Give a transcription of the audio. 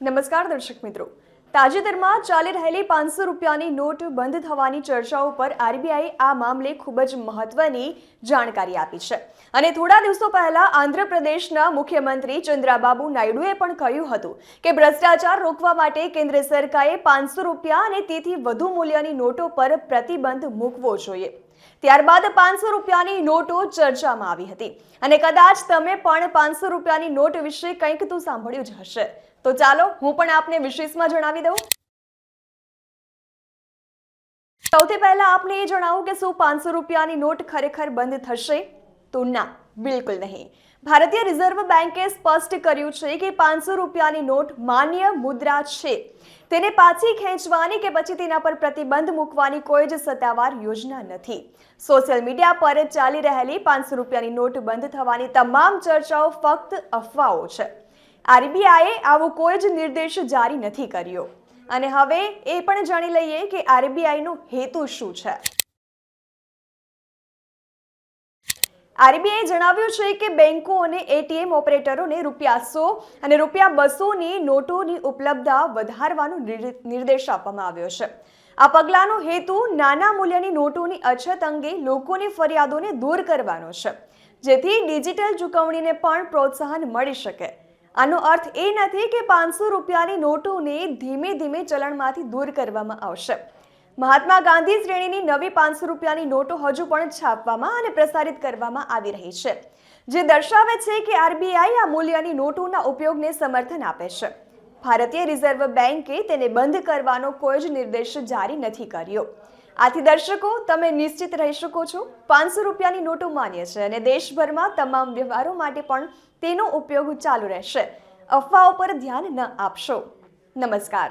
નમસ્કાર દર્શક મિત્રો. તાજેતરમાં ચાલી રહેલી પાંચસો રૂપિયાની નોટ બંધ થવાની ચર્ચાઓ પર આરબીઆઈ આ મામલે ખૂબ જ મહત્વની જાણકારી આપી છે. અને થોડા દિવસો પહેલા આંધ્રપ્રદેશના મુખ્યમંત્રી ચંદ્રાબાબુ નાયડુએ પણ કહ્યું હતું કે ભ્રષ્ટાચાર રોકવા માટે કેન્દ્ર સરકારે પાંચસો રૂપિયા અને તેથી વધુ મૂલ્યની નોટો પર પ્રતિબંધ મૂકવો જોઈએ. ત્યારબાદ પાંચસો રૂપિયાની નોટો ચર્ચામાં આવી હતી. અને કદાચ તમે પણ પાંચસો રૂપિયાની નોટ વિશે કંઈક તો સાંભળ્યું જ હશે. તો ચાલો, હું પણ આપને વિશેષમાં જણાવી દઉં. સૌથી પહેલા આપને એ જણાવું કે શું પાંચસો રૂપિયાની નોટ ખરેખર બંધ થશે? તો ના. બિલકુલ નહીં. ભારતીય રિઝર્વ બેન્કે સ્પષ્ટ કર્યું છે કે પાંચસો રૂપિયાની નોટ માન્ય મુદ્રા છે. તેને પાછી ખેંચવાની કે પછી તેના પર પ્રતિબંધ મૂકવાની કોઈ જ સત્તાવાર યોજના નથી. સોશિયલ મીડિયા પર ચાલી રહેલી પાંચસો રૂપિયાની નોટ બંધ થવાની તમામ ચર્ચાઓ ફક્ત અફવાઓ છે. આરબીઆઈએ આવો કોઈ જ નિર્દેશ જારી નથી કર્યો. અને હવે એ પણ જાણી લઈએ કે આરબીઆઈનો હેતુ શું છે. આરબીઆઈ જણાવ્યું છે કે બેન્કો અને એટીએમ ઓપરેટરોને રૂપિયા સો અને રૂપિયા બસોની નોટોની ઉપલબ્ધતા વધારવાનો નિર્દે- નિર્દેશ આપવામાં આવ્યો છે. આ પગલાંનો હેતુ નાના મૂલ્યની નોટોની અછત અંગે લોકોની ફરિયાદોને દૂર કરવાનો છે, જેથી ડિજિટલ ચૂકવણીને પણ પ્રોત્સાહન મળી શકે. આનો અર્થ એ નથી કે પાંચસો રૂપિયાની નોટોને ધીમે ધીમે ચલણમાંથી દૂર કરવામાં આવશે. મહાત્મા ગાંધી શ્રેણીની નવી પાંચસો રૂપિયાની નોટો હજુ પણ છાપવામાં અને પ્રસારિત કરવામાં આવી રહી છે, જે દર્શાવે છે કે આરબીઆઈ આ મૂલ્યની નોટોના ઉપયોગને સમર્થન આપે છે. ભારતીય રિઝર્વ બેન્કે તેને બંધ કરવાનો કોઈ જ નિર્દેશ જારી નથી કર્યો. આથી દર્શકો, તમે નિશ્ચિત રહી શકો છો, પાંચસો રૂપિયાની નોટો માન્ય છે અને દેશભરમાં તમામ વ્યવહારો માટે પણ તેનો ઉપયોગ ચાલુ રહેશે. અફવાઓ પર ધ્યાન ન આપશો. નમસ્કાર.